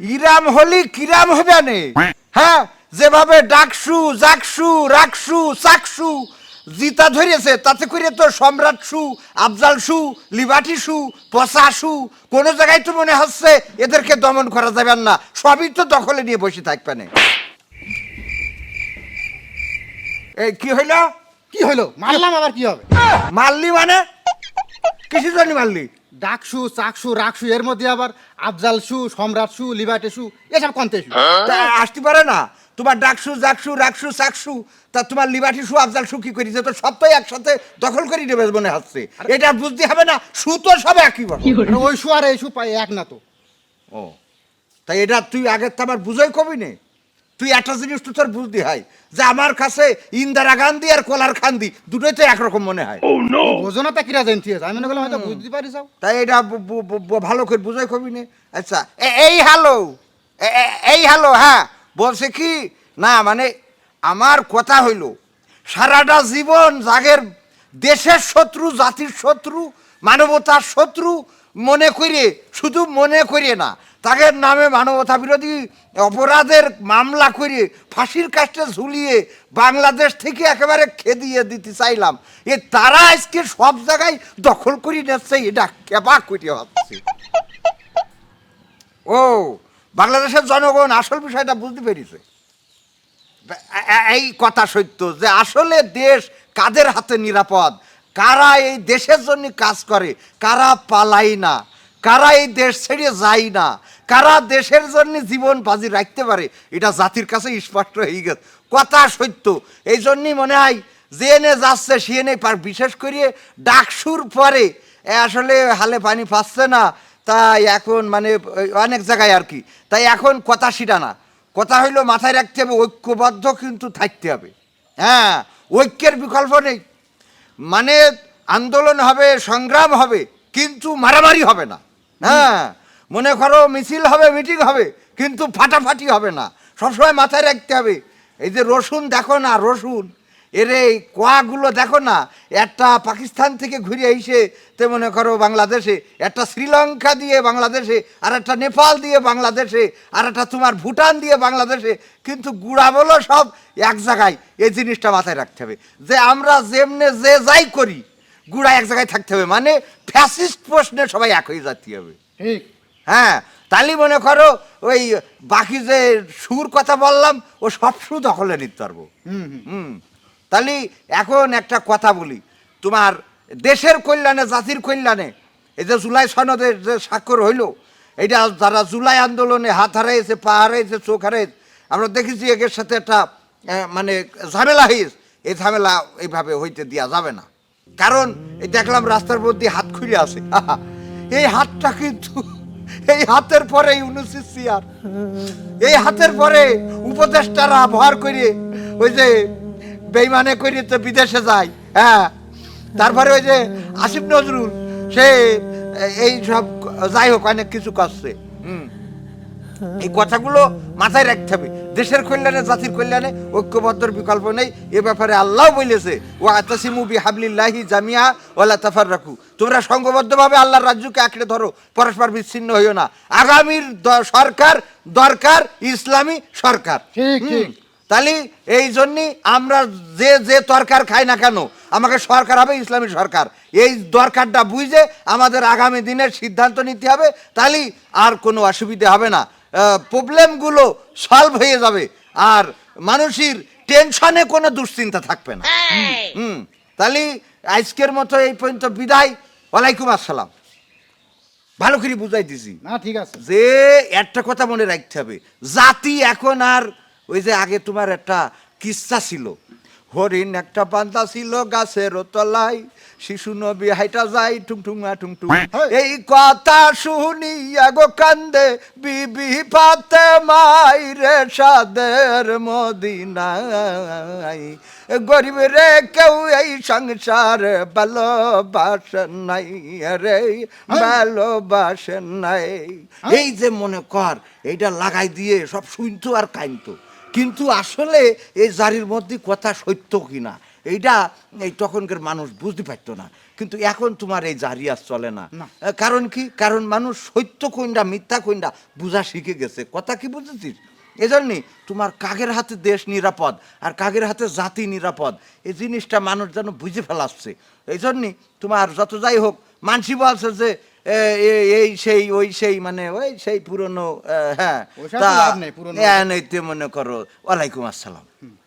ইরাম হলি কিরাম হবে নে। হ্যাঁ যেভাবে ডাকসু জাকসু রাকসু চাকসু জিতা ধরেছে তাতে করে তো সম্রাট সু আফজাল সু লিবাটি সু পচা সু কোনো জায়গায় তো মনে হচ্ছে এদেরকে দমন করা যাবে না। সবই তো দখলে নিয়ে বসে থাকবে না। এই কি হইল? কি হলো মারলাম আবার কি হবে? মারলি মানে? কিছু জানি মারলি? ডাকসু চাকসু রাকসু এর মধ্যে আবার আফজাল সু সম্রাট সু লিবাটে সু এসব কন্তে সু তা আসতে পারে না। তোমার ডাকসু জাকসু রাকসু চাকসু তা তোমার লিবাটি সু আফজাল সু কি করেছে? তো সব তো একসাথে দখল করে নেবে মনে হচ্ছে। এটা বুঝতে হবে না সু তো সব একই ওই সু আর এই সু পাই এক না তো। ও। তাই এটা তুই আগের তো আমার বুঝাই কবি নে। তুই একটা জিনিস তো তোর বুঝতে হয় যে আমার কাছে ইন্দিরা গান্ধী আর কোলার খান্দি দুটোই তো একরকম মনে হয়। বোঝো না তা কিরা জানতে আছে? আমি মনে করলাম হয়তো বুঝতে পারি যাও তাই এটা ভালো করে বুঝাই কবি নে। আচ্ছা এই হ্যালো এই হ্যালো হ্যাঁ বলছে কি? না মানে আমার কথা হইল সারাটা জীবন জাগের দেশের শত্রু জাতির শত্রু মানবতার শত্রু মনে করিয়ে শুধু মনে করিয়ে না তাদের নামে মানবতা বিরোধী অপরাধের মামলা করে ফাঁসির কাজটা ঝুলিয়ে বাংলাদেশ থেকে একেবারে খেদিয়ে দিতে চাইলাম। এ তারা আজকে সব জায়গায় দখল করে নিচ্ছে, এটা কেবা করে হচ্ছে ও, বাংলাদেশের জনগণ আসল বিষয়টা বুঝতে পেরেছে। এই কথা সত্য যে আসলে দেশ কাদের হাতে নিরাপদ? কারা এই দেশের জন্য কাজ করে? কারা পালাই না? কারা এই দেশ ছেড়ে যায় না? কারা দেশের জন্য জীবন বাজি রাখতে পারে? এটা জাতির কাছে স্পষ্ট হয়ে গেছে। কথা সত্য। এই জন্যই মনে হয় যে এনে যাচ্ছে সে এনে পার বিশেষ করে ডাকসুর পরে আসলে হালে পানি পাচ্ছে না। তাই এখন মানে অনেক জায়গায় আর কি। তাই এখন কথা সেটা না। কথা হইল মাথায় রাখতে হবে, ঐক্যবদ্ধ কিন্তু থাকতে হবে। হ্যাঁ ঐক্যের বিকল্প নেই। মানে আন্দোলন হবে, সংগ্রাম হবে, কিন্তু মারামারি হবে না। হ্যাঁ মনে করো মিছিল হবে, মিটিং হবে, কিন্তু ফাটাফাটি হবে না। সবসময় মাথায় রাখতে হবে। এই যে রসুন দেখো না, রসুন, এর এই কোয়াগুলো দেখো না, একটা পাকিস্তান থেকে ঘুরে এসে তে মনে করো বাংলাদেশে, একটা শ্রীলঙ্কা দিয়ে বাংলাদেশে, আর একটা নেপাল দিয়ে বাংলাদেশে, আর একটা তোমার ভুটান দিয়ে বাংলাদেশে, কিন্তু গুড়া বলো সব এক জায়গায়, এই জিনিসটা মাথায় রাখতে হবে। যে আমরা যেমনে যে যাই করি, গুড়া এক জায়গায় থাকতে হবে। মানে ফ্যাসিস্ট প্রশ্নে সবাই এক হয়ে যেতে হবে ঠিক। হ্যাঁ তাহলে মনে করো ওই বাকি যে সুর কথা বললাম ও সব সুর দখলে নিতে পারব। হুম হুম। হুম। তাহলে এখন একটা কথা বলি। তোমার দেশের কল্যাণে জাতির কল্যাণে এই যে জুলাই সনদের যে স্বাক্ষর হইল এটা যারা জুলাই আন্দোলনে হাত হারাইছে পা হারাইছে চোখ হারাইছে আমরা দেখেছি একের সাথে একটা মানে ঝামেলা হয়েছে। এই ঝামেলা এইভাবে হইতে দেওয়া যাবে না। কারণ এই দেখলাম রাস্তার মধ্যে হাত খুলে আছে। এই হাতটা কিন্তু এই হাতের পরে ইউনুসিস চেয়ার এই হাতের পরে উপদেষ্টারা ভর করে ওই যে বেইমানে করে তো বিদেশে যায় হ্যাঁ। তারপরে ওই যে আসিফ নজরুল, সে এই সব যাই হোক, অনেক কিছু করছে। হুম। এই কথাগুলো মাথায় রাখতে হবে। দেশের কল্যাণে জাতির কল্যাণে ঐক্যবদ্ধর বিকল্প নেই। এ ব্যাপারে আল্লাহ বলেছে ও আতাসিমু বি হাবলিল্লাহি জামিয়া ওয়ালা তাফার রাখু তোমরা সংঘবদ্ধভাবে আল্লাহর রাজ্যকে আঁকড়ে ধরো পরস্পর বিচ্ছিন্ন হইও না। আগামীর সরকার দরকার ইসলামী সরকার। তাহলে এই জন্যই আমরা যে যে তরকার খাই না কেন আমাকে সরকার হবে ইসলামী সরকার। এই দরকারটা বুঝে আমাদের আগামী দিনের সিদ্ধান্ত নিতে হবে। তাহলে আর কোনো অসুবিধে হবে না। প্রবলেমগুলো সলভ হয়ে যাবে। আর মানুষের টেনশনে কোনো দুশ্চিন্তা থাকবে না। হুম তাহলে আজকের মতো এই পর্যন্ত বিদায়। ওয়ালাইকুম আসসালাম। ভালো করে বুঝাই দিছি। না ঠিক আছে। যে একটা কথা মনে রাখতে হবে। জাতি এখন আর ওই যে আগে তোমার একটা কিস্সা ছিল। হরিণ একটা বান্দা ছিল গাছের তলায়। শিশু নবী হাইটা যাই টুংটুঙা টুংটুং হেই। এই কথা শুনিয়া গো কান্দে বিবি পাতে মাই মাইরে সাদের মদিনাই গরিব রে কেউ এই সংসার ভালোবাসেন নাই রে ভালোবাসেন নাই এই যে মনে কর এইটা লাগাই দিয়ে সব শুনতো আর কাইনতো। কিন্তু আসলে এই জারির মধ্যে কথা সত্য কিনা? এইটা এই তখনকার মানুষ বুঝতে পারতো না। কিন্তু এখন তোমার এই জারিয়াস চলে না। কারণ কি? কারণ মানুষ সত্য কইন্ডা মিথ্যা কইন্ডা বুঝা শিখে গেছে। কথা কি বুঝেছিস? এজন্যই তোমার কাগের হাতে দেশ নিরাপদ আর কাগের হাতে জাতি নিরাপদ। এই জিনিসটা মানুষ যেন বুঝে ফেলাচ্ছে। এই জন্যই তোমার যত যাই হোক মানসি বলছে যে এই সেই ওই সেই মানে ওই সেই পুরনো হ্যাঁ। তো নেই, পুরনো। হ্যাঁ, নেই। মনে করো। ওয়ালাইকুম আসসালাম।